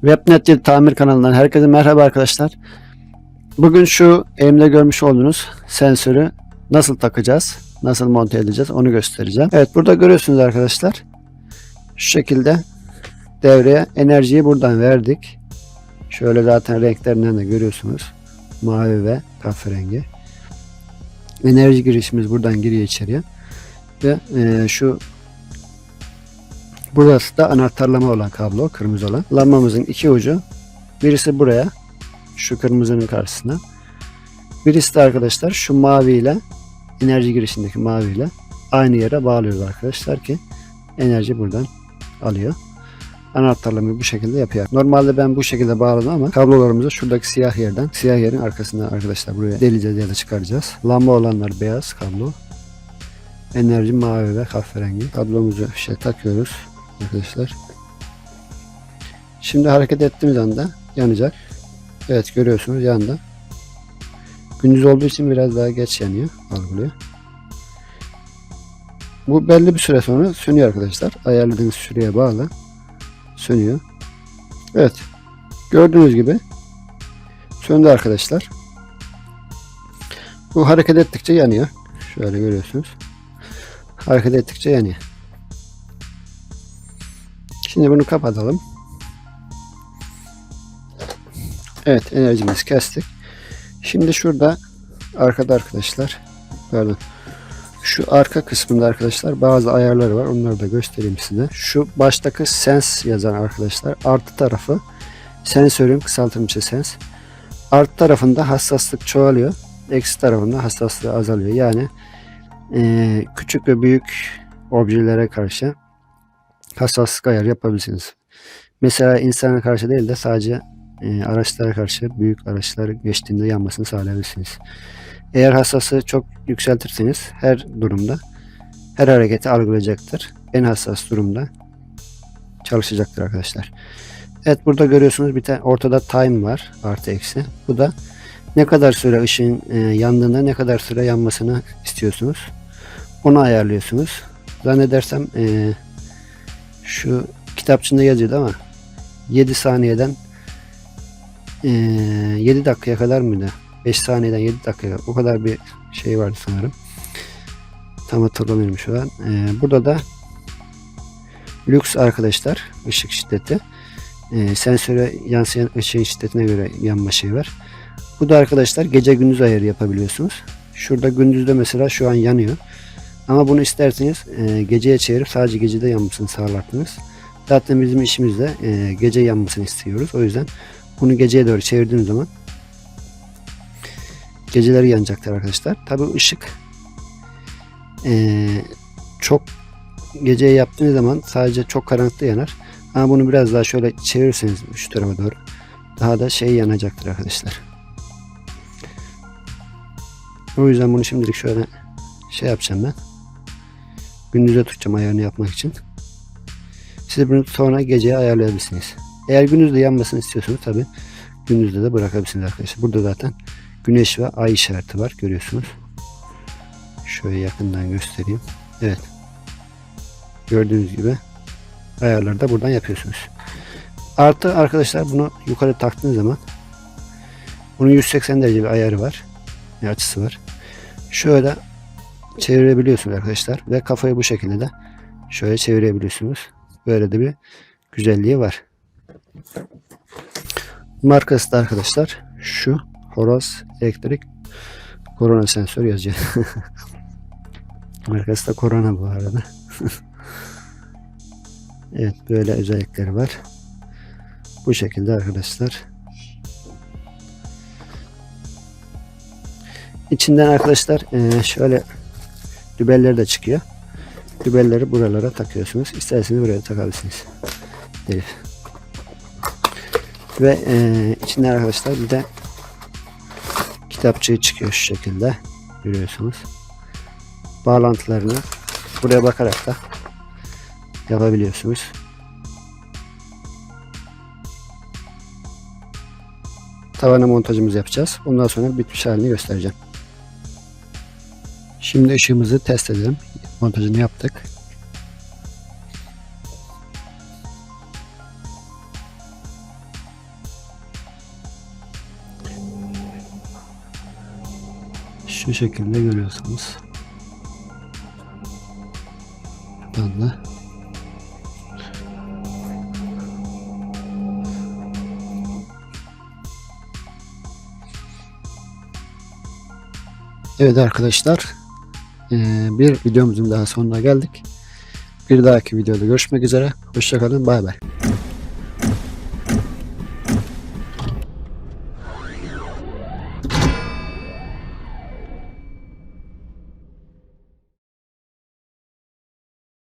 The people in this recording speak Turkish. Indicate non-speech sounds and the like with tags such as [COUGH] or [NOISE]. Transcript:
Webnet 7 tamir kanalından herkese merhaba arkadaşlar. Bugün şu elimde görmüş olduğunuz sensörü nasıl takacağız, nasıl monte edeceğiz onu göstereceğim. Evet burada görüyorsunuz arkadaşlar. Şu şekilde devreye enerjiyi buradan verdik. Şöyle zaten renklerinden de görüyorsunuz. Mavi ve kahverengi. Enerji girişimiz buradan giriyor içeriye. Ve e, şu Burası da anahtarlama olan kablo, kırmızı olan. Lambamızın iki ucu. Birisi buraya, şu kırmızının karşısına. Birisi de arkadaşlar şu mavi ile enerji girişindeki mavi ile aynı yere bağlıyoruz arkadaşlar ki enerji buradan alıyor. Anahtarlamayı bu şekilde yapıyor. Normalde ben bu şekilde bağladım ama kablolarımızı şuradaki siyah yerden, siyah yerin arkasından arkadaşlar buraya deleceğiz ya da çıkaracağız. Lamba olanlar beyaz kablo. Enerji mavi ve kahverengi. Kablomuzu işte takıyoruz arkadaşlar. Şimdi hareket ettiğimiz anda yanacak. Evet görüyorsunuz yandı. Gündüz olduğu için biraz daha geç yanıyor. Algılıyor. Bu belli bir süre sonra sönüyor arkadaşlar. Ayarladığınız süreye bağlı. Sönüyor. Evet. Gördüğünüz gibi söndü arkadaşlar. Bu hareket ettikçe yanıyor. Şöyle görüyorsunuz. Hareket ettikçe yanıyor. Şimdi bunu kapatalım. Evet enerjimizi kestik. Şimdi şurada arkada arkadaşlar pardon şu arka kısmında arkadaşlar bazı ayarları var. Onları da göstereyim size. Şu baştaki sense yazan arkadaşlar artı tarafı sensörün kısaltılmışı sens. Artı tarafında hassaslık çoğalıyor. Eksi tarafında hassaslığı azalıyor. Yani eee, küçük ve büyük objelere karşı hassaslık ayarı yapabilirsiniz. Mesela insana karşı değil de sadece e, araçlara karşı büyük araçlar geçtiğinde yanmasını sağlayabilirsiniz. Eğer hassası çok yükseltirseniz her durumda her hareketi algılayacaktır. En hassas durumda çalışacaktır arkadaşlar. Evet burada görüyorsunuz bir tane ortada time var artı eksi. Bu da ne kadar süre ışığın e, yandığında ne kadar süre yanmasını istiyorsunuz. Onu ayarlıyorsunuz. Zannedersem e, şu kitapçında yazıyordu ama 7 saniyeden eee 7 dakikaya kadar mıydı? 5 saniyeden 7 dakikaya o kadar bir şey vardı sanırım. Tam hatırlamıyorum şu an. Eee, burada da lüks arkadaşlar ışık şiddeti. Eee sensöre yansıyan ışığın şiddetine göre yanma şeyi var. Bu da arkadaşlar gece gündüz ayarı yapabiliyorsunuz. Şurada gündüzde mesela şu an yanıyor. Ama bunu isterseniz e, geceye çevirip sadece gecede yanmasını sağlarsınız. Zaten bizim işimizde e, gece yanmasını istiyoruz. O yüzden bunu geceye doğru çevirdiğim zaman geceleri yanacaktır arkadaşlar. Tabi ışık e, çok geceye yaptığınız zaman sadece çok karanlıkta yanar. Ama bunu biraz daha şöyle çevirirseniz şu tarafa doğru daha da şey yanacaktır arkadaşlar. O yüzden bunu şimdilik şöyle şey yapacağım ben. Gündüze tutacağım ayarını yapmak için. Siz bunu sonra geceye ayarlayabilirsiniz. Eğer gündüzde yanmasını istiyorsanız tabi gündüzde de bırakabilirsiniz arkadaşlar. Burada zaten güneş ve ay işareti var görüyorsunuz. Şöyle yakından göstereyim. Evet. Gördüğünüz gibi ayarları da buradan yapıyorsunuz. Artı arkadaşlar bunu yukarı taktığınız zaman bunun 180 derece bir ayarı var. Bir açısı var. Şöyle çevirebiliyorsunuz arkadaşlar ve kafayı bu şekilde de şöyle çevirebiliyorsunuz. Böyle de bir güzelliği var. Markası da arkadaşlar şu Horos elektrik korona sensör yazıyor. [LAUGHS] Markası da korona bu arada. [LAUGHS] evet böyle özellikleri var. Bu şekilde arkadaşlar. İçinden arkadaşlar şöyle dübeller de çıkıyor. Dübelleri buralara takıyorsunuz. İsterseniz buraya takabilirsiniz. Elif. Ve eee içinden arkadaşlar bir de kitapçığı çıkıyor şu şekilde. Görüyorsunuz. Bağlantılarını buraya bakarak da yapabiliyorsunuz. Tavana montajımızı yapacağız. Ondan sonra bitmiş halini göstereceğim. Şimdi ışığımızı test edelim. Montajını yaptık. Şu şekilde görüyorsunuz. Buradan da Evet arkadaşlar bir videomuzun daha sonuna geldik. Bir dahaki videoda görüşmek üzere. Hoşçakalın bay bay.